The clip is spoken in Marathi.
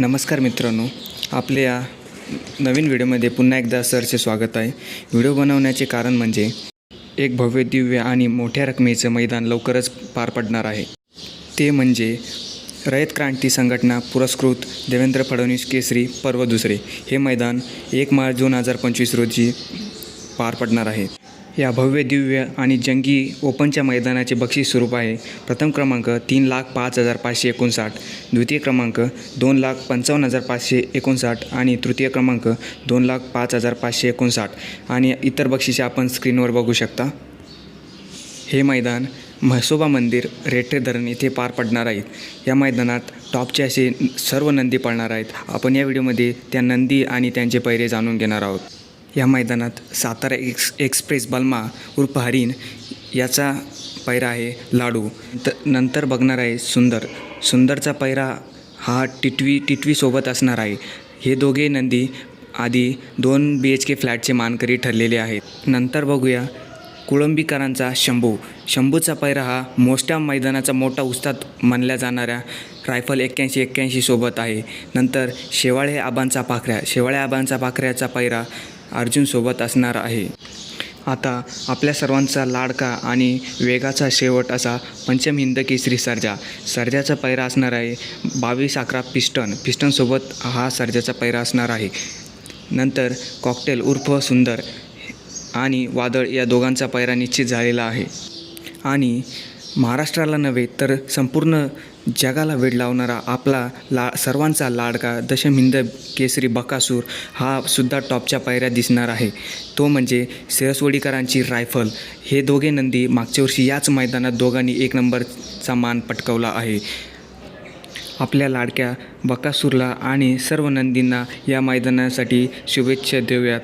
नमस्कार मित्रांनो आपल्या नवीन व्हिडिओमध्ये पुन्हा एकदा सरचे स्वागत आहे. व्हिडिओ बनवण्याचे कारण म्हणजे एक भव्य दिव्य आणि मोठ्या रकमेचं मैदान लवकरच पार पडणार आहे. ते म्हणजे रयत क्रांती संघटना पुरस्कृत देवेंद्र फडणवीस केसरी पर्व दुसरे. हे मैदान एक मार्च दोन हजार पंचवीस रोजी पार पडणार आहे. या भव्य दिव्य आणि जंगी ओपनच्या मैदानाचे बक्षीस स्वरूप आहे. प्रथम क्रमांक तीन लाख पाच हजार पाचशे एकोणसाठ द्वितीय क्रमांक दोन लाख पंचावन्न हजार पाचशे एकोणसाठ आणि तृतीय क्रमांक दोन लाख पाच हजार पाचशे एकोणसाठ. आणि इतर बक्षिसे आपण स्क्रीनवर बघू शकता. हे मैदान म्हसोबा मंदिर रेठे धरण येथे पार पडणार आहेत. या मैदानात टॉपचे असे सर्व नंदी पडणार आहेत. आपण या व्हिडिओमध्ये त्या नंदी आणि त्यांचे पैरे जाणून घेणार आहोत. या मैदानात सातारा एक्स एक्सप्रेस बल्मा उर्फ हरीण याचा पैरा आहे लाडू. त नंतर बघणार आहे सुंदर. सुंदरचा पैरा हा टिटवी टिटवीसोबत असणार आहे. हे दोघे नंदी आधी दोन बी एच के फ्लॅटचे मानकरी ठरलेले आहेत. नंतर बघूया कुळंबीकरांचा शंभू. शंभूचा पैरा हा मोठ्या मैदानाचा मोठा उस्ताद मानल्या जाणाऱ्या रायफल एक्क्याऐंशी एक्क्याऐंशी सोबत आहे. नंतर शेवाळे आबांचा पाखऱ्या. शेवाळे आबांचा पाखऱ्याचा पैरा अर्जुनसोबत असणार आहे. आता आपल्या सर्वांचा लाडका आणि वेगाचा शेवट असा पंचम हिंद केसरी सर्जा. सर्जाचा पैरा असणार आहे बावीस अकरा पिस्टन. पिस्टनसोबत हा सर्जाचा पैरा असणार आहे. नंतर कॉकटेल उर्फ सुंदर. आणि वादळ या दोघांचा पैरा निश्चित झालेला आहे. आणि महाराष्ट्राला नव्हे तर संपूर्ण जगाला वेळ लावणारा आपला ला सर्वांचा लाडका दशमिंद केसरी बकासूर हा सुद्धा टॉपच्या पायऱ्या दिसणार आहे. तो म्हणजे सिरसवडीकरांची रायफल. हे दोघे नंदी मागच्या वर्षी याच मैदानात दोघांनी एक नंबरचा मान पटकवला आहे. आपल्या लाडक्या बकासूरला आणि सर्व नंदींना या मैदानासाठी शुभेच्छा देऊयात.